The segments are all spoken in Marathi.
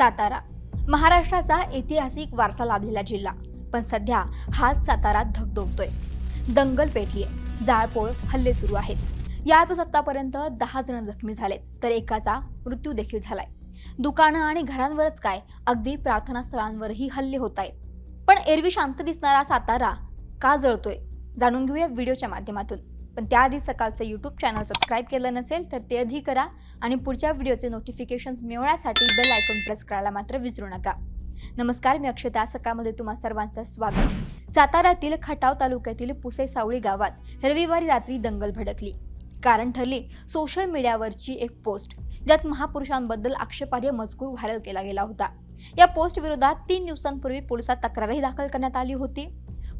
सातारा. महाराष्ट्राचा ऐतिहासिक वारसा लाभलेला जिल्हा पण सध्या हाच सातारा धगधगतोय दंगल आहे जाळपोळ हल्ले सुरू आहेत. यातच आतापर्यंत दहा जण जखमी झालेत तर एकाचा मृत्यू देखील झालाय. दुकानं आणि घरांवरच काय अगदी प्रार्थना स्थळांवरही हल्ले होत आहेत पण एरवी शांत दिसणारा सातारा का जळतोय? जाणून घेऊया व्हिडिओच्या माध्यमातून. पण त्याआधी सकाळचं यूट्यूब चॅनल सबस्क्राईब केलं नसेल तर ते आधी करा आणि पुढच्या व्हिडिओचे नोटिफिकेशन्स मिळवण्यासाठी बेल आयकॉन प्रेस करायला मात्र विसरू नका. नमस्कार मी अक्षता. सकाळमध्ये तुम्हा सर्वांचं स्वागत. साताऱ्यातील खटाव तालुक्यातील पुसे सावळी गावात रविवारी रात्री दंगल भडकली. कारण ठरली सोशल मीडियावरची एक पोस्ट ज्यात महापुरुषांबद्दल आक्षेपार्ह मजकूर व्हायरल केला गेला होता. या पोस्ट विरोधात तीन दिवसांपूर्वी पोलिसात तक्रारही दाखल करण्यात आली होती.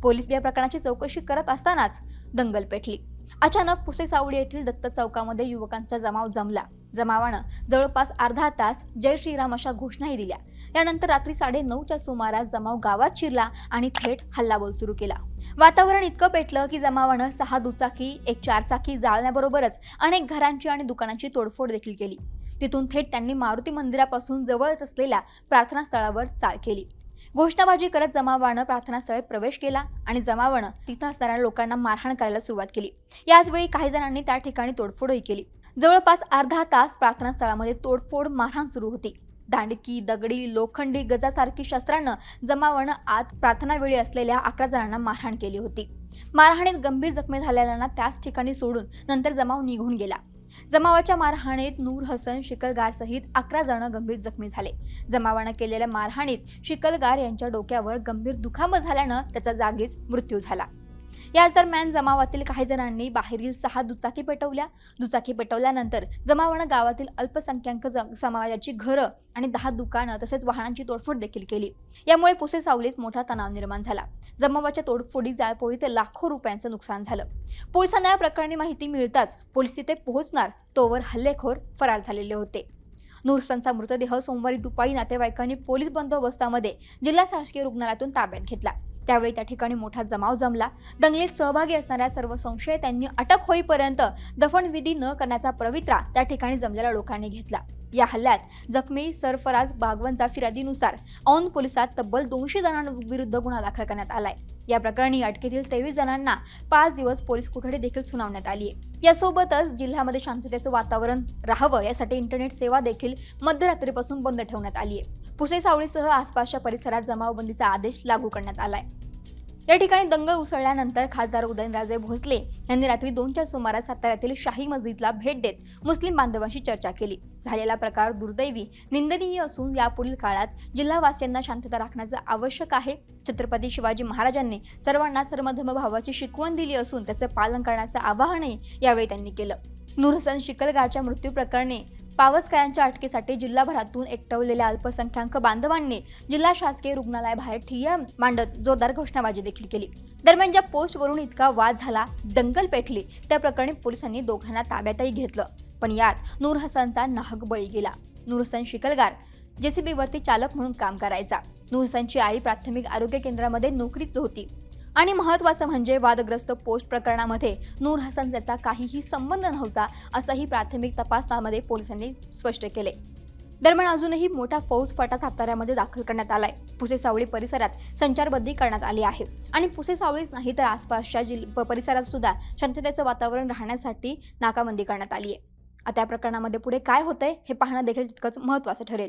पोलीस या प्रकरणाची चौकशी करत असतानाच दंगल पेटली. अचानक पुसे सावडी येथील दत्त चौकामध्ये युवकांचा जमाव जमला. जमावानं जवळपास अर्धा तास जय श्रीराम अशा घोषणाही दिल्या. यानंतर रात्री साडे नऊच्या सुमारास जमाव गावात शिरला आणि थेट हल्लाबोल सुरू केला. वातावरण इतकं पेटलं की जमावानं सहा दुचाकी एक चारचाकी जाळण्याबरोबरच अनेक घरांची आणि दुकानांची तोडफोड देखील केली. तिथून थेट त्यांनी मारुती मंदिरापासून जवळच असलेल्या प्रार्थनास्थळावर चाल केली. घोषणाबाजी करत जमावानं प्रार्थनास्थळी प्रवेश केला आणि जमावानं तिथं असणाऱ्या लोकांना मारहाण करायला सुरुवात केली. याचवेळी काही जणांनी त्या ठिकाणी तोडफोडही केली. जवळपास अर्धा तास प्रार्थनास्थळामध्ये तोडफोड मारहाण सुरू होती. दांडकी दगडी लोखंडी गजासारखी शस्त्रानं जमावानं आत प्रार्थनावेळी असलेल्या अकरा जणांना मारहाण केली होती. मारहाणीत गंभीर जखमी झालेल्यांना त्याच ठिकाणी सोडून नंतर जमाव निघून गेला. जमावाच्या मारहाणीत नूर हसन शिकलगार सहित अकरा जण गंभीर जखमी झाले. जमावानं केलेल्या मारहाणीत शिकलगार यांच्या डोक्यावर गंभीर दुखापत झाल्यानं त्याचा जागीच मृत्यू झाला. याच दरम्यान जमावातील काही जणांनी बाहेरील सहा दुचाकी पेटवल्या. दुचाकी पेटवल्यानंतर जमावानं गावातील अल्पसंख्याक समाजाची घरं आणि दहा दुकानं तसेच वाहनांची तोडफोड देखील केली. यामुळे पुसे सावलीत मोठा तणाव निर्माण झाला. जमावाच्या तोडफोडी जाळपोळीत लाखो रुपयांचं नुकसान झालं. पोलिसांना या प्रकरणी माहिती मिळताच पोलीस तिथे पोहोचणार तोवर हल्लेखोर फरार झालेले होते. नुरसनचा मृतदेह सोमवारी दुपारी नातेवाईकांनी पोलीस बंदोबस्तामध्ये जिल्हा शासकीय रुग्णालयातून ताब्यात घेतला. त्यावेळी त्या ठिकाणी मोठा जमाव जमला. दंगलीत सहभागी असणाऱ्या सर्व संशयितांनी अटक होईपर्यंत दफनविधी न करण्याचा पवित्रा त्या ठिकाणी जमलेल्या लोकांनी घेतला. या हल्ल्यात जखमी सरफराज बागवनचा फिर्यादीनुसार औंध पोलिसात तब्बल दोनशे जणांविरुद्ध गुन्हा दाखल करण्यात आलाय. या प्रकरणी अटकेतील तेवीस जणांना पाच दिवस पोलीस कोठडी देखील सुनावण्यात आली आहे. यासोबतच जिल्ह्यामध्ये शांततेचं वातावरण राहावं यासाठी इंटरनेट सेवा देखील मध्यरात्रीपासून बंद ठेवण्यात आली आहे. पुसे सावळीसह आसपासच्या परिसरात जमावबंदीचा आदेश लागू करण्यात आलाय. या ठिकाणी दंगल उसळल्यानंतर खासदार उदयनराजे भोसले यांनी रात्री दोनच्या सुमारास साताऱ्यातील शाही मस्जिदला भेट देत मुस्लिम बांधवांशी चर्चा केली. झालेला प्रकार दुर्दैवी निंदनीय असून यापुढील काळात जिल्हावासियांना शांतता राखण्याचं आवश्यक आहे. छत्रपती शिवाजी महाराजांनी सर्वांना सर्वधर्मभावाची शिकवण दिली असून त्याचं पालन करण्याचं आवाहनही यावेळी त्यांनी केलं. नूरहसन शिकलगारच्या मृत्यू प्रकरणी पावसकरांच्या अटकेसाठी जिल्हाभरातून एकटवलेल्या अल्पसंख्याक बांधवांनी जिल्हा शासकीय रुग्णालयाबाहेर ठिय्या मांडत जोरदार घोषणाबाजी देखील केली. दरम्यान ज्या पोस्टवरून इतका वाद झाला दंगल पेटली त्या प्रकरणी पोलिसांनी दोघांना ताब्यातही घेतलं. पण यात नूर हसनचा नाहक बळी गेला. नूर हसन शिकलगार जेसीबीवरती चालक म्हणून काम करायचा. नूर हसनची आई प्राथमिक आरोग्य केंद्रामध्ये नोकरीत होती. आणि महत्त्वाचं म्हणजे वादग्रस्त पोस्ट प्रकरणामध्ये नूर हसन याचा काहीही संबंध नव्हता असंही प्राथमिक तपासामध्ये पोलिसांनी स्पष्ट केले. दरम्यान अजूनही मोठा फौज फटा साताऱ्यामध्ये दाखल करण्यात आलाय. पुसे सावळी परिसरात संचारबंदी करण्यात आली आहे. आणि पुसे सावळीच नाही तर आसपासच्या जिल प- परिसरात सुद्धा शांततेचं वातावरण राहण्यासाठी नाकाबंदी करण्यात आली आहे आता या प्रकरणामध्ये पुढे काय होतंय हे पाहणं देखील तितकंच महत्त्वाचं ठरेल.